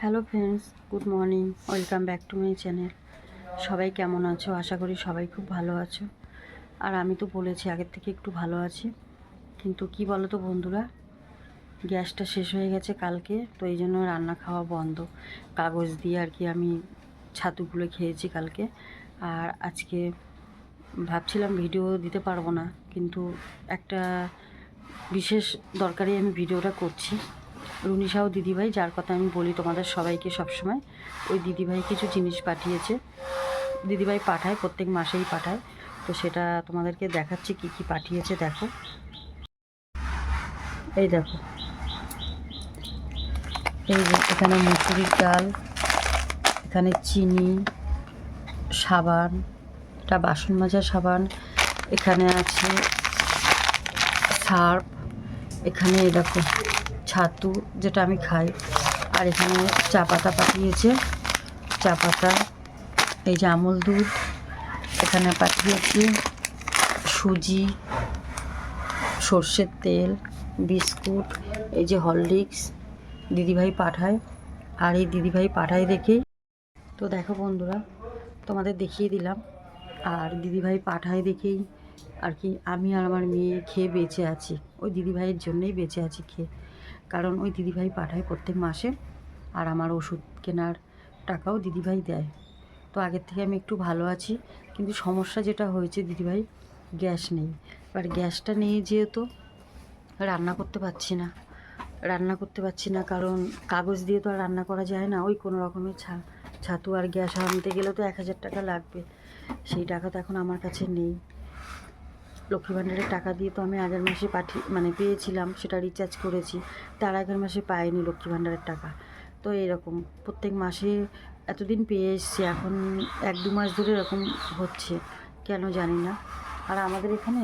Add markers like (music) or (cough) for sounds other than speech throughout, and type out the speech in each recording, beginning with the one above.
Hello friends good morning welcome back to my channel সবাই কেমন আছো? আশা করি সবাই খুব ভালো আছো। আর আমি তো বলেছি, আগের থেকে একটু ভালো আছি। কিন্তু কি বলো তো বন্ধুরা? গ্যাসটা শেষ হয়ে গেছে কালকে, তো এই জন্য রান্না খাওয়া বন্ধ। কাগজ দিয়ে আর কি আমি ছাতুগুলো খেয়েছি কালকে। আর আজকে ভাবছিলাম ভিডিও দিতে পারব না, কিন্তু একটা বিশেষ দরকারি আমি ভিডিওটা করছি। রুনিশাও দিদিভাই, যার কথা আমি বলি তোমাদের সবাইকে সবসময়, ওই দিদিভাই কিছু জিনিস পাঠিয়েছে। দিদিভাই পাঠায়, প্রত্যেক মাসেই পাঠায়। তো সেটা তোমাদেরকে দেখাচ্ছি কি কি পাঠিয়েছে, দেখো। এই দেখো। এই যে এখানে মুসুরির ডাল, এখানে চিনি, সাবান, এটা বাসন মাজার সাবান, এখানে আছে সার্ফ, এখানে দেখো। ছাতু যেটা আমি খাই। আর এখানে চা পাতা পাঠিয়েছে। চা পাতা এই যে আমল দুধ এখানে পাঠিয়েছি। সুজি, সর্ষের তেল, বিস্কুট, এই যে হরলিক্স দিদিভাই পাঠায়। আর এই দিদিভাই পাঠায় দেখেই। তো দেখো বন্ধুরা, তোমাদের দেখিয়ে দিলাম। আর দিদিভাই পাঠায় দেখেই আর কি আমি আর আমার মেয়ে খেয়ে বেঁচে আছি। ওই দিদিভাইয়ের জন্যই বেঁচে আছি খেয়ে। কারণ ওই দিদিভাই পাঠায় প্রত্যেক মাসে আর আমার ওষুধ কেনার টাকাও দিদিভাই দেয়। তো আগের থেকে আমি একটু ভালো আছি, কিন্তু সমস্যা যেটা হয়েছে দিদিভাই, গ্যাস নেই। এবার গ্যাসটা নিয়ে যেহেতু রান্না করতে পারছি না, রান্না করতে পারছি না কারণ কাগজ দিয়ে তো আর রান্না করা যায় না, ওই কোনো রকমের ছা, ছাতু আর গ্যাস আনতে গেলে তো এক হাজার টাকা লাগবে। সেই টাকা তো এখন আমার কাছে নেই। লক্ষ্মী ভাণ্ডারের টাকা দিয়ে তো আমি আগের মাসে পাঠিয়ে মানে পেয়েছিলাম, সেটা রিচার্জ করেছি। তার আগের মাসে পাইনি লক্ষ্মী ভাণ্ডারের টাকা। তো এরকম প্রত্যেক মাসে এতদিন পেয়ে এসছি, এখন এক দু মাস ধরে এরকম হচ্ছে, কেন জানি না। আর আমাদের এখানে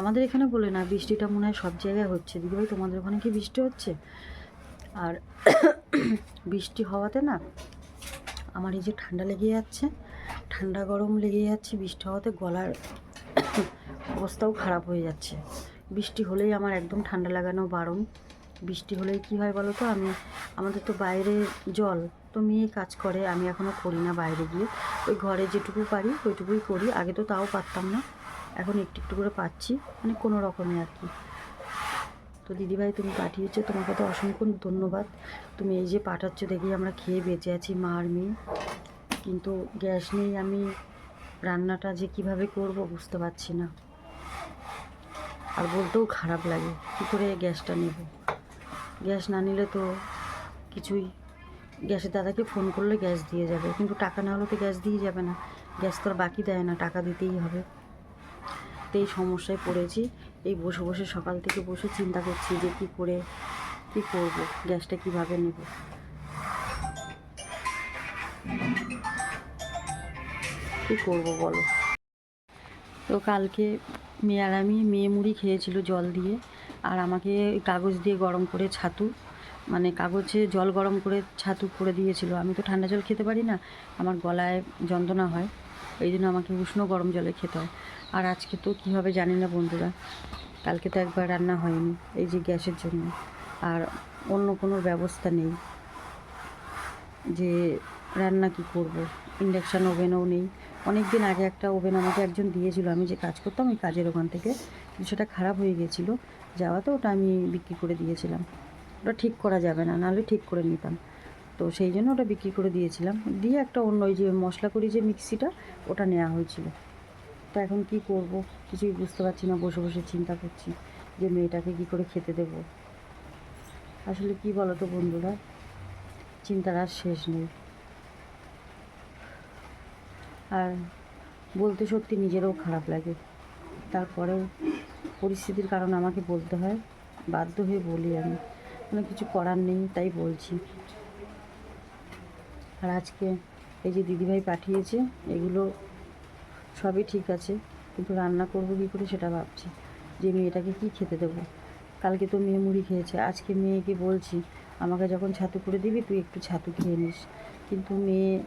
আমাদের এখানে বলে না, বৃষ্টিটা মনে হয় সব জায়গায় হচ্ছে। দিদিভাই, তোমাদের ওখানে কি বৃষ্টি হচ্ছে? আর (coughs) বৃষ্টি হওয়াতে না, আমার এই যে ঠান্ডা লেগে যাচ্ছে, ঠান্ডা গরম লেগে যাচ্ছে, বৃষ্টি হওয়াতে গলার অবস্থাও খারাপ হয়ে যাচ্ছে। বৃষ্টি হলেই আমার একদম ঠান্ডা লাগানো বারণ। বৃষ্টি হলেই কী হয় বলো তো আমি, আমাদের তো বাইরে জল, তো মেয়ে কাজ করে, আমি এখনও করি না বাইরে গিয়ে। ওই ঘরে যেটুকু পারি, ওইটুকুই করি। আগে তো তাও পারতাম না। এখন একটু একটু করে পাচ্ছি মানে কোনো রকমে আর কি। তো দিদিভাই, তুমি পাঠিয়েছো, তোমাকে তো অসংখ্য ধন্যবাদ। তুমি এই যে পাঠাচ্ছ, দেখি আমরা খেয়ে বেঁচে আছি মা আর মেয়ে। কিন্তু গ্যাস নেই, আমি রান্নাটা যে কীভাবে করব বুঝতে পারছি না। আর বলতেও খারাপ লাগে। কী করে গ্যাসটা নেব? গ্যাস না নিলে তো কিছুই, গ্যাসের দাদাকে ফোন করলে গ্যাস দিয়ে যাবে, কিন্তু টাকা না হলে তো গ্যাস দিয়ে যাবে না। গ্যাস তো আর বাকি দেয় না, টাকা দিতেই হবে। তো এই সমস্যায় পড়েছি। এই বসে বসে সকাল থেকে বসে চিন্তা করছি যে কী করে, কী করব, গ্যাসটা কীভাবে নেব? কী করব বলো? তো কালকে মেয়ে আর আমি মেয়ে মুড়ি খেয়েছিল জল দিয়ে। আর আমাকে কাগজ দিয়ে গরম করে ছাতু মানে কাগজে জল গরম করে ছাতু করে দিয়েছিল। আমি তো ঠান্ডা জল খেতে পারি না, আমার গলায় যন্ত্রণা হয়, এই জন্য আমাকে উষ্ণ গরম জলে খেতে হয়। আর আজকে তো কীভাবে জানি না বন্ধুরা, কালকে তো একবার রান্না হয়নি, এই যে গ্যাসের জন্য। আর অন্য কোনো ব্যবস্থা নেই, যে রান্না কি করব, ইন্ডাকশান ওভেনও নেই। অনেক দিন আগে একটা ওভেন আমাকে একজন দিয়েছিল, আমি যে কাজ করতাম ওই কাজের ওখান থেকে। সেটা খারাপ হয়ে গিয়েছিল যাওয়াতে ওটা আমি বিক্রি করে দিয়েছিলাম। ওটা ঠিক করা যাবে না, নাহলে ঠিক করে নিতাম। তো সেই জন্য ওটা বিক্রি করে দিয়েছিলাম। দিয়ে একটা অন্য ওই যে মশলা করি যে মিক্সিটা, ওটা নেওয়া হয়েছিল। তো এখন কি করব? কিছুই বুঝতে পারছি না, বসে বসে চিন্তা করছি যে মেয়েটাকে কি করে খেতে দেব। আসলে কি বলো তো বন্ধুরা, চিন্তার আর শেষ নেই। আর বলতে সত্যি নিজেরও খারাপ লাগে। তারপরেও পরিস্থিতির কারণে আমাকে বলতে হয়, বাধ্য হয়ে বলি আমি। কোনো কিছু করার নেই, তাই বলছি। আর আজকে এই যে দিদিভাই পাঠিয়েছে, এগুলো সবই ঠিক আছে, কিন্তু রান্না করব কী করে সেটা ভাবছি। যে মেয়েটাকে কি খেতে দেবো? কালকে তো মেয়ে মুড়ি খেয়েছে, আজকে মেয়েকে বলছি, আমাকে যখন ছাতু করে দিবি, তুই একটু ছাতু খেয়ে নিস। কিন্তু মেয়ে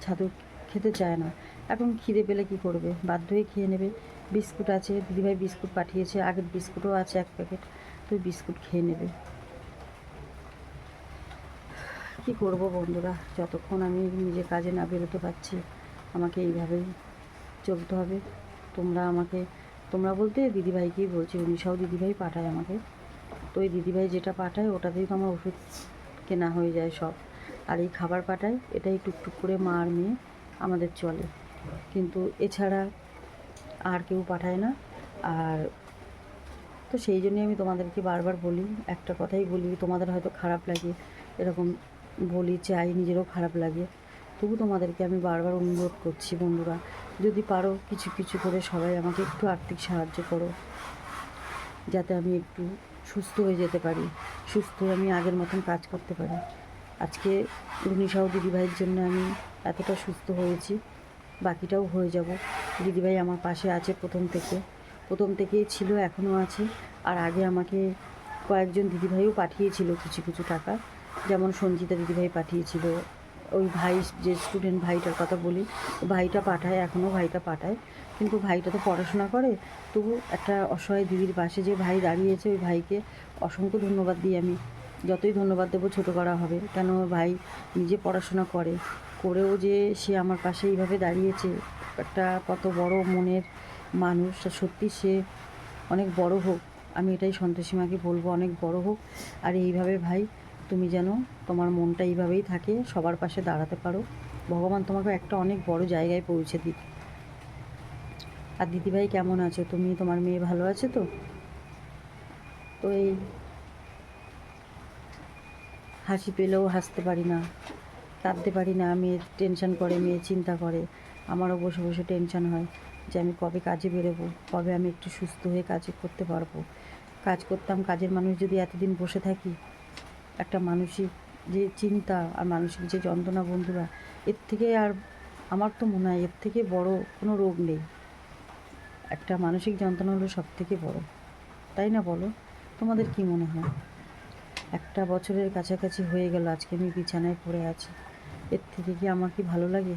ছাতু খেতে চায় না। এখন খিদে পেলে কি করবে? বাধ্য হয়ে খেয়ে নেবে। বিস্কুট আছে, দিদিভাই বিস্কুট পাঠিয়েছে, আগের বিস্কুটও আছে এক প্যাকেট। তো বিস্কুট খেয়ে নেবে। কি করব বন্ধুরা? যতক্ষণ আমি নিজে কাজে না বেরোতে পারছি, আমাকে এইভাবেই চলতে হবে। তোমরা আমাকে, তোমরা বলতে দিদিভাইকেই বলছি, উনিশাও দিদিভাই পাঠায় আমাকে। তো ওই দিদিভাই যেটা পাঠায়, ওটাতেই তো আমার ওষুধ কেনা হয়ে যায় সব। আর এই খাবার পাঠায়, এটাই টুকটুক করে মা আর মেয়ে। আমাদের চলে। কিন্তু এছাড়া আর কেউ পাঠায় না। আর তো সেই জন্যই আমি তোমাদেরকে বারবার বলি, একটা কথাই বলি, তোমাদের হয়তো খারাপ লাগে, এরকম বলি, চাই নিজেরও খারাপ লাগে। তবু তোমাদেরকে আমি বারবার অনুরোধ করছি বন্ধুরা, যদি পারো কিছু কিছু করে সবাই আমাকে একটু আর্থিক সাহায্য করো, যাতে আমি একটু সুস্থ হয়ে যেতে পারি, সুস্থ হয়ে আমি আগের মতন কাজ করতে পারি। আজকে রুনিসাও দিদিভাইয়ের জন্য আমি এতটা সুস্থ হয়েছি, বাকিটাও হয়ে যাব। দিদিভাই আমার পাশে আছে প্রথম থেকে। প্রথম থেকেই ছিল, এখনও আছে। আর আগে আমাকে কয়েকজন দিদিভাইও পাঠিয়েছিল কিছু কিছু টাকা। যেমন সঞ্জিতা দিদিভাই পাঠিয়েছিল, ওই ভাই, যে স্টুডেন্ট ভাইটার কথা বলি, ভাইটা পাঠায়, এখনও ভাইটা পাঠায়। কিন্তু ভাইটা তো পড়াশোনা করে, তবু একটা অসহায় দিদির পাশে যে ভাই দাঁড়িয়েছে, ওই ভাইকে অসংখ্য ধন্যবাদ দিই আমি। যতই ধন্যবাদ দেবো ছোটো করা হবে, কেন ভাই নিজে পড়াশোনা করে করেও যে সে আমার পাশে এইভাবে দাঁড়িয়েছে, একটা কত বড় মনের মানুষ সত্যি সে অনেক বড় হোক, আমি এটাই সন্তোষী মাকে বলব, অনেক বড় হোক। আর এইভাবে ভাই, তুমি যেন তোমার মনটা এইভাবেই থাকে, সবার পাশে দাঁড়াতে পারো। ভগবান তোমাকে একটা অনেক বড় জায়গায় পৌঁছে দিক। আর দিদিভাই কেমন আছো? তুমি, তোমার মেয়ে ভালো আছে তো? তো এই হাসি পেলেও হাসতে পারি না। কাঁদতে পারি না, মেয়ে টেনশন করে, মেয়ে চিন্তা করে। আমারও বসে বসে টেনশন হয় যে আমি কবে কাজে বেরোবো, কবে আমি একটু সুস্থ হয়ে কাজ করতে পারব। কাজ করতাম, কাজের মানুষ যদি এতদিন বসে থাকি, একটা মানসিক যে চিন্তা আর মানসিক যে যন্ত্রণা বন্ধুরা, এর থেকে আর আমার তো মনে হয় এর থেকে বড় কোনো রোগ নেই। একটা মানসিক যন্ত্রণা হলো সব থেকে বড়। তাই না বলো? তোমাদের কি মনে হয়? একটা বছরের কাছাকাছি হয়ে গেল, আজকে আমি বিছানায় পড়ে আছি। এর থেকে কি আমার কি ভালো লাগে?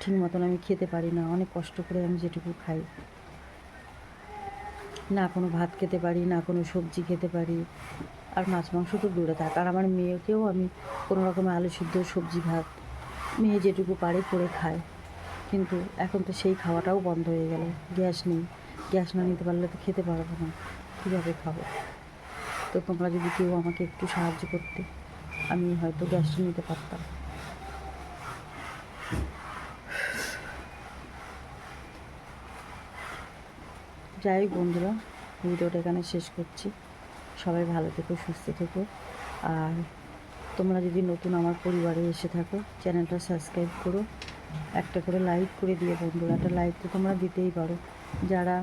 ঠিক মতন আমি খেতে পারি না, অনেক কষ্ট করে আমি যেটুকু খাই। না কোনো ভাত খেতে পারি, না কোনো সবজি খেতে পারি। আর মাছ, মাংস তো দূরে থাক। আর আমার মেয়েকেও আমি কোনো রকমের আলু সিদ্ধ, সবজি, ভাত, মেয়ে যেটুকু পারে করে খায়। কিন্তু এখন তো সেই খাওয়াটাও বন্ধ হয়ে গেল, গ্যাস নেই। গ্যাস না নিতে পারলে তো খেতে পারব না, কীভাবে খাব? তো তোমরা যদি কেউ আমাকে একটু সাহায্য করতে। আমি হয়তো গ্যাসটা নিতে পারতাম। যাই বন্ধুরা, ভিডিওটা এখানে শেষ করছি। সবাই ভালো থেকো, সুস্থ থেকো। আর তোমরা যদি নতুন আমার পরিবারে এসে থাকো, চ্যানেলটা সাবস্ক্রাইব করো। একটা করে লাইক করে দিয়ে বন্ধুরা, একটা লাইক তো তোমরা দিতেই পারো। যারা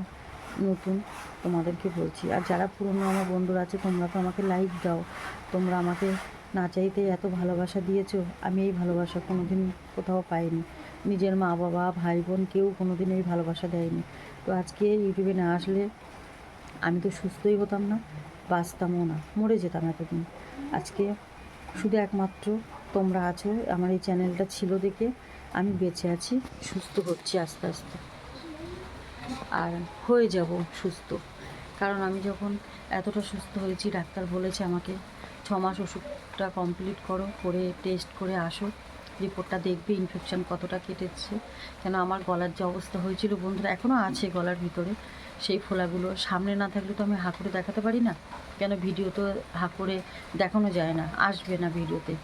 নতুন, তোমাদেরকে বলছি। আর যারা পুরনো আমার বন্ধুরা আছে, তোমরা তো আমাকে লাইক দাও। তোমরা আমাকে না চাইতে এত ভালোবাসা দিয়েছ, আমি এই ভালোবাসা কোনো দিন কোথাও পাইনি। নিজের মা বাবা, ভাই বোন কেউ কোনো দিন এই ভালোবাসা দেয়নি। তো আজকে ইউটিউবে না আসলে আমি তো সুস্থই হতাম না, বাঁচতামও না, মরে যেতাম এতদিন। আজকে শুধু একমাত্র তোমরা আছো, আমার এই চ্যানেলটা ছিল দেখে আমি বেঁচে আছি, সুস্থ হচ্ছি আস্তে আস্তে। আর হয়ে যাব সুস্থ। কারণ আমি যখন এতটা সুস্থ হয়েছি, ডাক্তার বলেছে আমাকে ছ মাস ওষুধটা কমপ্লিট করো, করে টেস্ট করে আসো। রিপোর্টটা দেখবে ইনফেকশান কতটা কেটেছে। কেন আমার গলার যে অবস্থা হয়েছিল বন্ধুরা এখনও আছে গলার ভিতরে। সেই ফোলাগুলো সামনে না থাকলে তো আমি হা করে দেখাতে পারি না। কেন ভিডিও তো হা করে দেখানো যায় না, আসবে না ভিডিওতে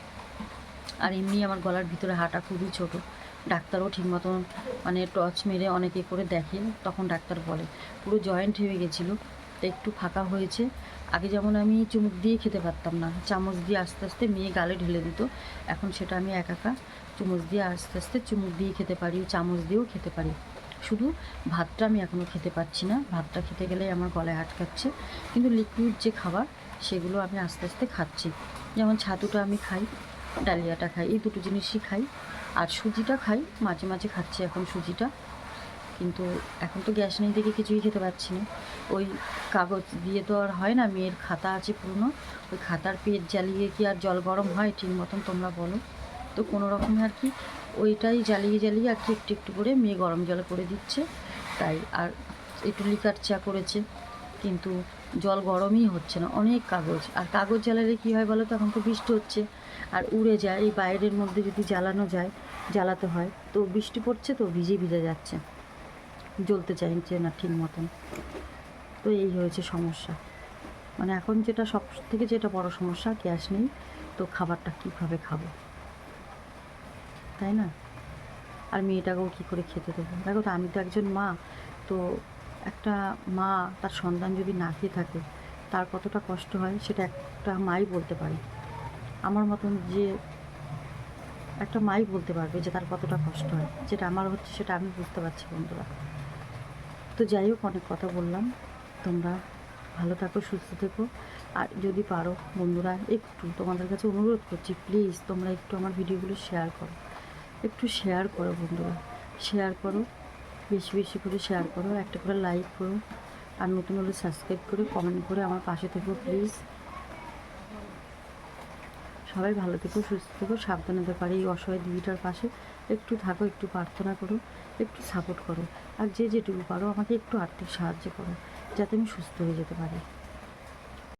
আর এমনি আমার গলার ভিতরে হাঁটা খুবই ছোট। ডাক্তারও ঠিক মতন মানে টর্চ মেরে অনেকে করে দেখে তখন ডাক্তার বলে। পুরো জয়েন্ট হয়ে গেছিল। তো একটু ফাঁকা হয়েছে। আগে যেমন আমি চুমুক দিয়ে খেতে পারতাম না, চামচ দিয়ে আস্তে আস্তে মেয়ে গালে ঢেলে দিত। এখন সেটা আমি একা একা চামচ দিয়ে আস্তে আস্তে চুমুক দিয়ে খেতে পারি, চামচ দিয়েও খেতে পারি। শুধু ভাতটা আমি এখনও খেতে পারছি না। ভাতটা খেতে গেলে আমার গলায় আটকাচ্ছে। কিন্তু লিকুইড যে খাবার, সেগুলো আমি আস্তে আস্তে খাচ্ছি। যেমন ছাতুটা আমি খাই, ডালিয়াটা খাই, এই দুটো জিনিসই খাই। আর সুজিটা খাই, মাঝে মাঝে খাচ্ছি এখন সুজিটা। কিন্তু এখন তো গ্যাস নেই দেখে কিছুই খেতে পারছি না। ওই কাগজ দিয়ে তো আর হয় না, মেয়ের খাতা আছে পুরনো। ওই খাতার পেট জ্বালিয়ে কি আর জল গরম হয়? ঠিক মতন তোমরা বলো। তো কোনো রকমে আর কি, ওইটাই জ্বালিয়ে জ্বালিয়ে আর কি একটু একটু করে মেয়ে গরম জলে করে দিচ্ছে। তাই আর একটু লিকার চা করেছে, কিন্তু জল গরমই হচ্ছে না, অনেক কাগজ। আর কাগজ জ্বালালে কী হয় বলো তো, এখন তো বৃষ্টি হচ্ছে। আর উড়ে যায়, এই বাইরের মধ্যে যদি জ্বালানো যায়, জ্বালাতে হয়, তো বৃষ্টি পড়ছে তো ভিজে ভিজে যাচ্ছে। জ্বলতে চাইছে না ঠিক মতন। তো এই হয়েছে সমস্যা। মানে এখন যেটা সব থেকে যেটা বড় সমস্যা, গ্যাস নেই, তো খাবারটা কীভাবে খাব? তাই না? আর মেয়েটাকেও কী করে খেতে দেবো? দেখো তো, আমি তো একজন মা, তো একটা মা তার সন্তান যদি না খেয়ে থাকে, তার কতটা কষ্ট হয় সেটা একটা মাই বলতে পারে। আমার মতন যে একটা মাই বলতে পারবে যে তার কতটা কষ্ট হয়। যেটা আমার হচ্ছে সেটা আমি বুঝতে পারছি বন্ধুরা। তো যাই হোক, অনেক কথা বললাম। তোমরা ভালো থাকো, সুস্থ থেকো। আর যদি পারো, বন্ধুরা, একটু তোমাদের কাছে অনুরোধ করছি প্লিজ তোমরা একটু আমার ভিডিওগুলো শেয়ার করো। একটু শেয়ার করো, বন্ধুরা। শেয়ার করো, বেশি বেশি করে শেয়ার করো, একটা করে লাইক করো। আর নতুন হলে সাবস্ক্রাইব করে কমেন্ট করে আমার পাশে থেকো প্লিজ সবাই ভালো থেকো, সুস্থ থেকো, সাবধানে পারে এই অসহায় দিদিটার পাশে একটু থাকো, একটু প্রার্থনা করো, একটু সাপোর্ট করো। আর যে যেটুকু পারো, আমাকে একটু আর্থিক সাহায্য করো, যাতে আমি সুস্থ হয়ে যেতে পারি।